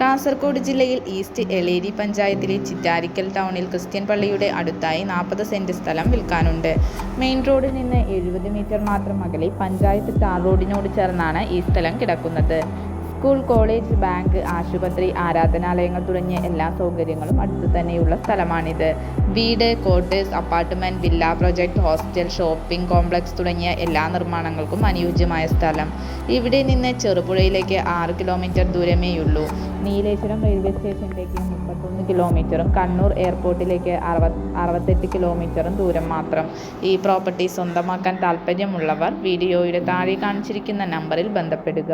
കാസർഗോഡ് ജില്ലയിൽ ഈസ്റ്റ് എളേരി പഞ്ചായത്തിലെ ചിറ്റാരിക്കൽ ടൗണിൽ ക്രിസ്ത്യൻ പള്ളിയുടെ അടുത്തായി നാൽപ്പത് സെന്റ് സ്ഥലം വിൽക്കാനുണ്ട്. മെയിൻ റോഡിൽ നിന്ന് എഴുപത് മീറ്റർ മാത്രം അകലെ പഞ്ചായത്ത് ടാർ റോഡിനോട് ചേർന്നാണ് ഈ സ്ഥലം കിടക്കുന്നത്. സ്കൂൾ കോളേജ് ബാങ്ക് ആശുപത്രി ആരാധനാലയങ്ങൾ തുടങ്ങിയ എല്ലാ സൗകര്യങ്ങളും അടുത്തു തന്നെയുള്ള സ്ഥലമാണിത്. വീട് quarters apartment villa project hostel shopping complex തുടങ്ങിയ എല്ലാ നിർമ്മാണങ്ങൾക്കും അനുയോജ്യമായ സ്ഥലം. ഇവിടെ നിന്ന് ചെറുപുഴയിലേക്ക് ആറ് കിലോമീറ്റർ ദൂരമേയുള്ളൂ. നീലേശ്വരം റെയിൽവേ സ്റ്റേഷനിലേക്ക് മുപ്പത്തൊന്ന് കിലോമീറ്ററും കണ്ണൂർ എയർപോർട്ടിലേക്ക് അറുപത് അറുപത്തെട്ട് കിലോമീറ്ററും ദൂരം മാത്രം. ഈ പ്രോപ്പർട്ടി സ്വന്തമാക്കാൻ താൽപ്പര്യമുള്ളവർ വീഡിയോയുടെ താഴെ കാണിച്ചിരിക്കുന്ന നമ്പറിൽ ബന്ധപ്പെടുക.